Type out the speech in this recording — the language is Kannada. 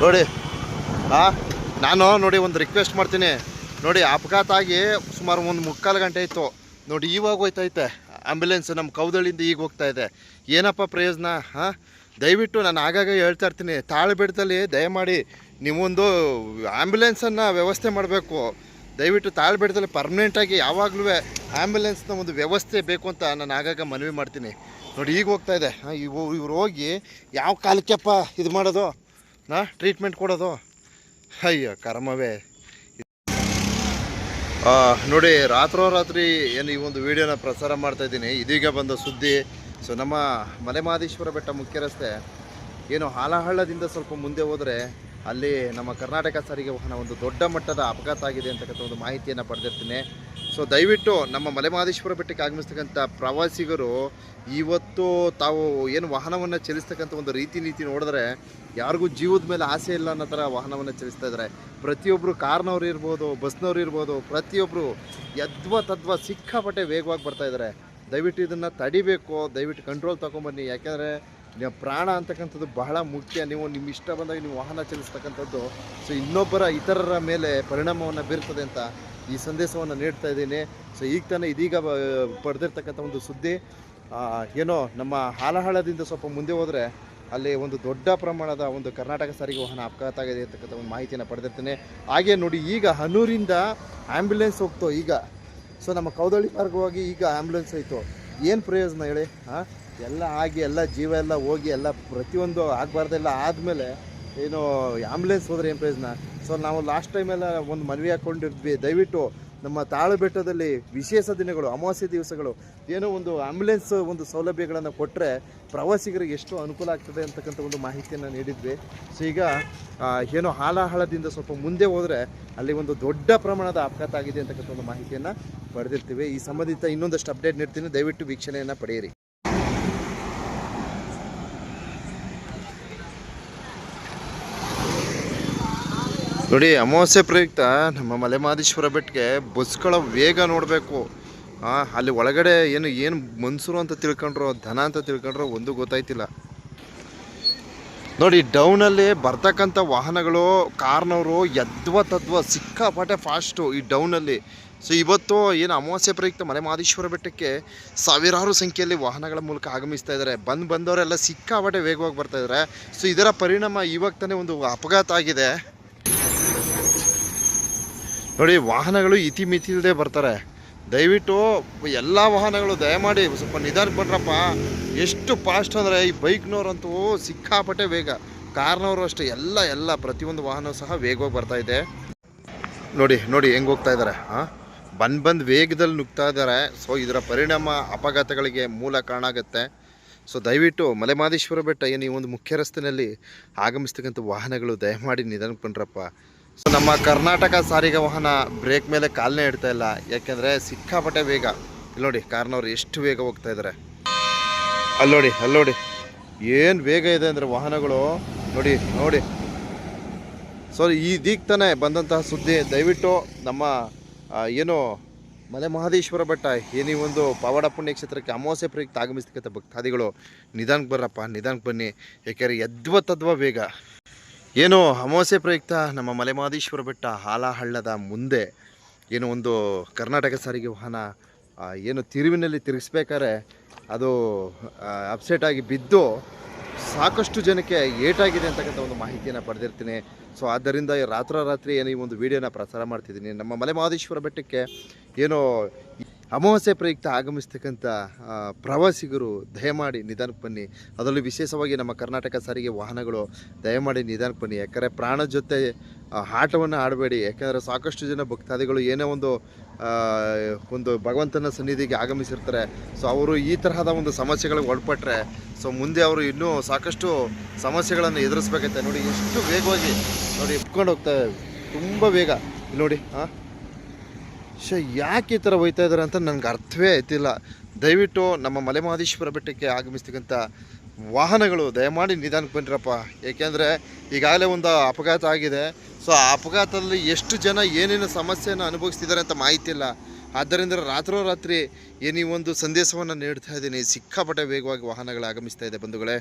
ನೋಡಿ ಹಾಂ ನಾನು ನೋಡಿ ಒಂದು ರಿಕ್ವೆಸ್ಟ್ ಮಾಡ್ತೀನಿ. ನೋಡಿ, ಅಪಘಾತ ಆಗಿ ಸುಮಾರು ಒಂದು ಮುಕ್ಕಾಲು ಗಂಟೆ ಇತ್ತು ನೋಡಿ, ಇವಾಗ ಹೋಯ್ತೈತೆ. ಆಂಬ್ಯುಲೆನ್ಸ್ ನಮ್ಮ ಕೌದಳಿಂದ ಈಗ ಹೋಗ್ತಾ ಇದೆ. ಏನಪ್ಪ ಪ್ರಯೋಜನ? ಹಾಂ ದಯವಿಟ್ಟು ನಾನು ಆಗಾಗ ಹೇಳ್ತಾ ಇರ್ತೀನಿ. ತಾಳ್ಬೆಡ್ದಲ್ಲಿ ದಯಮಾಡಿ ನೀವೊಂದು ಆ್ಯಂಬುಲೆನ್ಸನ್ನು ವ್ಯವಸ್ಥೆ ಮಾಡಬೇಕು. ದಯವಿಟ್ಟು ತಾಳ್ಬೆಡ್ದಲ್ಲಿ ಪರ್ಮನೆಂಟಾಗಿ ಯಾವಾಗಲೂ ಆ್ಯಂಬುಲೆನ್ಸ್ನ ಒಂದು ವ್ಯವಸ್ಥೆ ಬೇಕು ಅಂತ ನಾನು ಆಗಾಗ ಮನವಿ ಮಾಡ್ತೀನಿ. ನೋಡಿ, ಈಗ ಹೋಗ್ತಾ ಇದೆ. ಇವು ಇವ್ರು ಹೋಗಿ ಯಾವ ಕಾಲಕ್ಕೆಪ್ಪ ಇದು ಮಾಡೋದು? ನಾ ಟ್ರೀಟ್ಮೆಂಟ್ ಕೊಡೋದು? ಅಯ್ಯೋ, ಕರ್ಮವೇ. ನೋಡಿ, ರಾತ್ರೋರಾತ್ರಿ ಏನು ಈ ಒಂದು ವಿಡಿಯೋನ ಪ್ರಸಾರ ಮಾಡ್ತಾ ಇದ್ದೀನಿ. ಇದೀಗ ಬಂದ ಸುದ್ದಿ. ಸೊ ನಮ್ಮ ಮಲೆಮಹದೇಶ್ವರ ಬೆಟ್ಟ ಮುಖ್ಯ ರಸ್ತೆ. ಏನು ಹಾಲಹಳ್ಳದಿಂದ ಸ್ವಲ್ಪ ಮುಂದೆ ಹೋದರೆ ಅಲ್ಲಿ ನಮ್ಮ ಕರ್ನಾಟಕ ಸಾರಿಗೆ ವಾಹನ ಒಂದು ದೊಡ್ಡ ಮಟ್ಟದ ಅಪಘಾತ ಆಗಿದೆ ಅಂತಕ್ಕಂಥ ಒಂದು ಮಾಹಿತಿಯನ್ನು ಪಡೆದಿರ್ತೀನಿ. ಸೊ ದಯವಿಟ್ಟು ನಮ್ಮ ಮಲೆಮಹದೇಶ್ವರ ಬೆಟ್ಟಕ್ಕೆ ಆಗಮಿಸ್ತಕ್ಕಂಥ ಪ್ರವಾಸಿಗರು, ಇವತ್ತು ತಾವು ಏನು ವಾಹನವನ್ನು ಚಲಿಸ್ತಕ್ಕಂಥ ಒಂದು ರೀತಿ ನೀತಿ ನೋಡಿದ್ರೆ ಯಾರಿಗೂ ಜೀವದ ಮೇಲೆ ಆಸೆ ಇಲ್ಲ ಅನ್ನೋ ಥರ ವಾಹನವನ್ನು ಚಲಿಸ್ತಾ ಇದ್ದಾರೆ. ಪ್ರತಿಯೊಬ್ಬರು ಕಾರ್ನವ್ರು ಇರ್ಬೋದು, ಬಸ್ನವ್ರು ಇರ್ಬೋದು ಪ್ರತಿಯೊಬ್ಬರು ಯದ್ವ ತದ್ವ ಸಿಕ್ಕಾಪಟ್ಟೆ ವೇಗವಾಗಿ ಬರ್ತಾ ಇದ್ದಾರೆ. ದಯವಿಟ್ಟು ಇದನ್ನು ತಡಿಬೇಕು, ದಯವಿಟ್ಟು ಕಂಟ್ರೋಲ್ ತೊಗೊಂಬನ್ನಿ. ಯಾಕೆಂದರೆ ನಿಮ್ಮ ಪ್ರಾಣ ಅಂತಕ್ಕಂಥದ್ದು ಬಹಳ ಮುಖ್ಯ. ನೀವು ನಿಮ್ಮ ಇಷ್ಟ ಬಂದಾಗ ನೀವು ವಾಹನ ಚಲಿಸ್ತಕ್ಕಂಥದ್ದು. ಸೊ ಇನ್ನೊಬ್ಬರ ಇತರರ ಮೇಲೆ ಪರಿಣಾಮವನ್ನು ಬೀರ್ತದೆ ಅಂತ ಈ ಸಂದೇಶವನ್ನು ನೀಡ್ತಾ ಇದ್ದೀನಿ. ಸೊ ಈಗ ತಾನೇ ಇದೀಗ ಪಡೆದಿರ್ತಕ್ಕಂಥ ಒಂದು ಸುದ್ದಿ ಏನೋ ನಮ್ಮ ಹಾಲಹಾಳದಿಂದ ಸ್ವಲ್ಪ ಮುಂದೆ ಹೋದರೆ ಅಲ್ಲಿ ಒಂದು ದೊಡ್ಡ ಪ್ರಮಾಣದ ಒಂದು ಕರ್ನಾಟಕ ಸಾರಿಗೆ ವಾಹನ ಅಪಘಾತ ಆಗಿದೆ ಅಂತಕ್ಕಂಥ ಒಂದು ಮಾಹಿತಿಯನ್ನು ಪಡೆದಿರ್ತೇನೆ. ಹಾಗೆ ನೋಡಿ, ಈಗ ಹನೂರಿಂದ ಆ್ಯಂಬ್ಯುಲೆನ್ಸ್ ಹೋಗ್ತೋ ಈಗ? ಸೊ ನಮ್ಮ ಕೌದಳ್ಳಿ ಮಾರ್ಗವಾಗಿ ಈಗ ಆ್ಯಂಬ್ಯುಲೆನ್ಸ್ ಆಯಿತು ಏನು ಪ್ರಯೋಜನ ಹೇಳಿ? ಹಾಂ? ಎಲ್ಲ ಆಗಿ, ಎಲ್ಲ ಜೀವ ಎಲ್ಲ ಹೋಗಿ, ಎಲ್ಲ ಪ್ರತಿಯೊಂದು ಆಗಬಾರ್ದೆಲ್ಲ ಆದಮೇಲೆ ಏನು ಆ್ಯಂಬುಲೆನ್ಸ್ ಹೋದರೆ ಏನು ಪ್ರಯೋಜನ? ಸೊ ನಾವು ಲಾಸ್ಟ್ ಟೈಮೆಲ್ಲ ಒಂದು ಮನವಿ ಹಾಕ್ಕೊಂಡಿದ್ವಿ ದಯವಿಟ್ಟು ನಮ್ಮ ತಾಳು ಬೆಟ್ಟದಲ್ಲಿ ವಿಶೇಷ ದಿನಗಳು, ಅಮಾವಾಸ್ಯೆ ದಿವಸಗಳು, ಏನೋ ಒಂದು ಆಂಬ್ಯುಲೆನ್ಸ್ ಒಂದು ಸೌಲಭ್ಯಗಳನ್ನು ಕೊಟ್ಟರೆ ಪ್ರವಾಸಿಗರಿಗೆ ಎಷ್ಟು ಅನುಕೂಲ ಆಗ್ತದೆ ಅಂತಕ್ಕಂಥ ಒಂದು ಮಾಹಿತಿಯನ್ನು ನೀಡಿದ್ವಿ. ಸೊ ಈಗ ಏನೋ ಹಾಲಾಹಳದಿಂದ ಸ್ವಲ್ಪ ಮುಂದೆ ಹೋದರೆ ಅಲ್ಲಿ ಒಂದು ದೊಡ್ಡ ಪ್ರಮಾಣದ ಅಪಘಾತ ಆಗಿದೆ ಅಂತಕ್ಕಂಥ ಒಂದು ಮಾಹಿತಿಯನ್ನು ಪಡೆದಿರ್ತೀವಿ. ಈ ಸಂಬಂಧಿತ ಇನ್ನೊಂದಷ್ಟು ಅಪ್ಡೇಟ್ ನೀಡ್ತೀನಿ. ದಯವಿಟ್ಟು ವೀಕ್ಷಣೆಯನ್ನು ಪಡೆಯಿರಿ. ನೋಡಿ, ಅಮಾವಾಸ್ಯೆ ಪ್ರಯುಕ್ತ ನಮ್ಮ ಮಲೆಮಹದೇಶ್ವರ ಬೆಟ್ಟಕ್ಕೆ ಬಸ್ಗಳ ವೇಗ ನೋಡಬೇಕು. ಅಲ್ಲಿ ಒಳಗಡೆ ಏನು ಏನು ಮನ್ಸೂರು ಅಂತ ತಿಳ್ಕೊಂಡ್ರು, ಧನ ಅಂತ ತಿಳ್ಕೊಂಡ್ರು ಒಂದು ಗೊತ್ತಾಯ್ತಿಲ್ಲ. ನೋಡಿ, ಡೌನಲ್ಲಿ ಬರ್ತಕ್ಕಂಥ ವಾಹನಗಳು, ಕಾರ್ನವರು ಯದ್ವ ತದ್ವ ಸಿಕ್ಕಾಪಟ್ಟೆ ಫಾಸ್ಟು ಈ ಡೌನಲ್ಲಿ. ಸೊ, ಇವತ್ತು ಏನು ಅಮಾವಾಸ್ಯೆ ಪ್ರಯುಕ್ತ ಮಲೆ ಮಹದೇಶ್ವರ ಬೆಟ್ಟಕ್ಕೆ ಸಾವಿರಾರು ಸಂಖ್ಯೆಯಲ್ಲಿ ವಾಹನಗಳ ಮೂಲಕ ಆಗಮಿಸ್ತಾ ಇದ್ದಾರೆ. ಬಂದು ಬಂದವರೆಲ್ಲ ಸಿಕ್ಕಾಪಟ್ಟೆ ವೇಗವಾಗಿ ಬರ್ತಾ ಇದ್ದಾರೆ. ಸೊ, ಇದರ ಪರಿಣಾಮ ಇವಾಗ ತಾನೇ ಒಂದು ಅಪಘಾತ ಆಗಿದೆ. ನೋಡಿ, ವಾಹನಗಳು ಇತಿಮಿತಿ ಇಲ್ಲದೆ ಬರ್ತಾರೆ. ದಯವಿಟ್ಟು ಎಲ್ಲ ವಾಹನಗಳು ದಯಮಾಡಿ ಸ್ವಲ್ಪ ನಿಧಾನಕ್ಕೆ ಬನ್ರಪ್ಪ. ಎಷ್ಟು ಫಾಸ್ಟ್ ಅಂದರೆ ಈ ಬೈಕ್ನವ್ರಂತೂ ಸಿಕ್ಕಾಪಟ್ಟೆ ವೇಗ. ಕಾರ್ನವರು ಅಷ್ಟೇ, ಎಲ್ಲ ಎಲ್ಲ, ಪ್ರತಿಯೊಂದು ವಾಹನ ಸಹ ವೇಗವಾಗಿ ಬರ್ತಾ ಇದೆ. ನೋಡಿ ನೋಡಿ, ಹೆಂಗೆ ಹೋಗ್ತಾ ಇದ್ದಾರೆ ಹಾಂ ಬಂದು ಬಂದು ವೇಗದಲ್ಲಿ ನುಗ್ತಾ ಇದ್ದಾರೆ ಸೊ ಇದರ ಪರಿಣಾಮ ಅಪಘಾತಗಳಿಗೆ ಮೂಲ ಕಾರಣ ಆಗುತ್ತೆ. ಸೊ ದಯವಿಟ್ಟು ಮಲೆಮಾದೇಶ್ವರ ಬೆಟ್ಟ, ಏನು ಈ ಒಂದು ಮುಖ್ಯ ರಸ್ತೆಯಲ್ಲಿ ಆಗಮಿಸ್ತಕ್ಕಂಥ ವಾಹನಗಳು ದಯಮಾಡಿ ನಿಧಾನಕ್ಕೆ ಬನ್ರಪ್ಪ. ಸೊ ನಮ್ಮ ಕರ್ನಾಟಕ ಸಾರಿಗೆ ವಾಹನ ಬ್ರೇಕ್ ಮೇಲೆ ಕಾಲನೇ ಇಡ್ತಾ ಇಲ್ಲ. ಯಾಕೆಂದರೆ ಸಿಕ್ಕಾಪಟ್ಟೆ ವೇಗ. ಇಲ್ಲಿ ನೋಡಿ, ಕಾರ್ನವ್ರು ಎಷ್ಟು ವೇಗ ಹೋಗ್ತಾ ಇದ್ದಾರೆ. ಅಲ್ಲೋಡಿ ಅಲ್ಲೋಡಿ ಏನು ವೇಗ ಇದೆ ಅಂದರೆ ವಾಹನಗಳು. ನೋಡಿ ನೋಡಿ. ಸೊ ಇದೀಗ ತಾನೇ ಬಂದಂತಹ ಸುದ್ದಿ. ದಯವಿಟ್ಟು ನಮ್ಮ ಏನು ಮಲೆ ಮಹದೇಶ್ವರ ಬೆಟ್ಟ, ಏನಿ ಒಂದು ಪಾವಡ ಪುಣ್ಯ ಕ್ಷೇತ್ರಕ್ಕೆ ಅಮಾವಾಸ್ಯೆ ಪ್ರಯುಕ್ತ ಆಗಮಿಸ್ತಕ್ಕಂಥ ಭಕ್ತಾದಿಗಳು, ನಿಧಾನಕ್ಕೆ ಬರ್ರಪ್ಪ, ನಿಧಾನಕ್ಕೆ ಬನ್ನಿ. ಯಾಕೆಂದ್ರೆ ಯದ್ವ ತದ್ವ ಬೇಗ ಏನು ಅಮಾವಾಸ್ಯೆ ಪ್ರಯುಕ್ತ ನಮ್ಮ ಮಲೆಮಾದೇಶ್ವರ ಬೆಟ್ಟ ಹಾಲಹಳ್ಳದ ಮುಂದೆ ಏನು ಒಂದು ಕರ್ನಾಟಕ ಸಾರಿಗೆ ವಾಹನ ಏನು ತಿರುವಿನಲ್ಲಿ ತಿರುಗಿಸ್ಬೇಕಾದ್ರೆ ಅದು ಅಪ್ಸೆಟ್ ಆಗಿ ಬಿದ್ದು ಸಾಕಷ್ಟು ಜನಕ್ಕೆ ಏಟಾಗಿದೆ ಅಂತಕ್ಕಂಥ ಒಂದು ಮಾಹಿತಿಯನ್ನು ಪಡೆದಿರ್ತೀನಿ. ಸೊ ಆದ್ದರಿಂದ ರಾತ್ರೋರಾತ್ರಿ ಏನು ಈ ಒಂದು ವಿಡಿಯೋನ ಪ್ರಸಾರ ಮಾಡ್ತಿದ್ದೀನಿ. ನಮ್ಮ ಮಲೆ ಮಹದೇಶ್ವರ ಬೆಟ್ಟಕ್ಕೆ ಏನು ಅಮಾವಾಸ್ಯೆ ಪ್ರಯುಕ್ತ ಆಗಮಿಸ್ತಕ್ಕಂಥ ಪ್ರವಾಸಿಗರು ದಯಮಾಡಿ ನಿಧಾನಕ್ಕೆ ಬನ್ನಿ. ಅದರಲ್ಲೂ ವಿಶೇಷವಾಗಿ ನಮ್ಮ ಕರ್ನಾಟಕ ಸಾರಿಗೆ ವಾಹನಗಳು ದಯಮಾಡಿ ನಿಧಾನಕ್ಕೆ ಬನ್ನಿ. ಯಾಕಂದರೆ ಪ್ರಾಣ ಜೊತೆ ಆಟವನ್ನು ಆಡಬೇಡಿ. ಯಾಕಂದರೆ ಸಾಕಷ್ಟು ಜನ ಭಕ್ತಾದಿಗಳು ಏನೇ ಒಂದು ಒಂದು ಭಗವಂತನ ಸನ್ನಿಧಿಗೆ ಆಗಮಿಸಿರ್ತಾರೆ. ಸೊ ಅವರು ಈ ತರಹದ ಒಂದು ಸಮಸ್ಯೆಗಳಿಗೆ ಒಳಪಟ್ಟರೆ ಸೊ ಮುಂದೆ ಅವರು ಇನ್ನೂ ಸಾಕಷ್ಟು ಸಮಸ್ಯೆಗಳನ್ನು ಎದುರಿಸ್ಬೇಕಂತೆ ನೋಡಿ, ಎಷ್ಟು ವೇಗವಾಗಿ ನೋಡಿ ಇಟ್ಕೊಂಡು ಹೋಗ್ತಾ ತುಂಬ ವೇಗ. ನೋಡಿ ಹಾಂ ಶ ಯಾಕೆ ಈ ಥರ ಹೋಯ್ತಾ ಇದ್ದಾರೆ ಅಂತ ನನಗೆ ಅರ್ಥವೇ ಆಯ್ತಿಲ್ಲ. ದಯವಿಟ್ಟು ನಮ್ಮ ಮಲೆಮಹದೇಶ್ವರ ಬೆಟ್ಟಕ್ಕೆ ಆಗಮಿಸ್ತಕ್ಕಂಥ ವಾಹನಗಳು, ದಯಮಾಡಿ ನಿಧಾನಕ್ಕೆ ಬಂದಿರಪ್ಪ. ಏಕೆಂದರೆ ಈಗಾಗಲೇ ಒಂದು ಅಪಘಾತ ಆಗಿದೆ. ಸೊ ಆ ಅಪಘಾತದಲ್ಲಿ ಎಷ್ಟು ಜನ ಏನೇನು ಸಮಸ್ಯೆಯನ್ನು ಅನುಭವಿಸ್ತಿದ್ದಾರೆ ಅಂತ ಮಾಹಿತಿ ಇಲ್ಲ ಆದ್ದರಿಂದ ರಾತ್ರೋರಾತ್ರಿ ಏನು ಒಂದು ಸಂದೇಶವನ್ನು ನೀಡ್ತಾ ಇದ್ದೀನಿ. ಸಿಕ್ಕಾಪಟ್ಟೆ ವೇಗವಾಗಿ ವಾಹನಗಳು ಆಗಮಿಸ್ತಾ ಇದೆ ಬಂಧುಗಳೇ.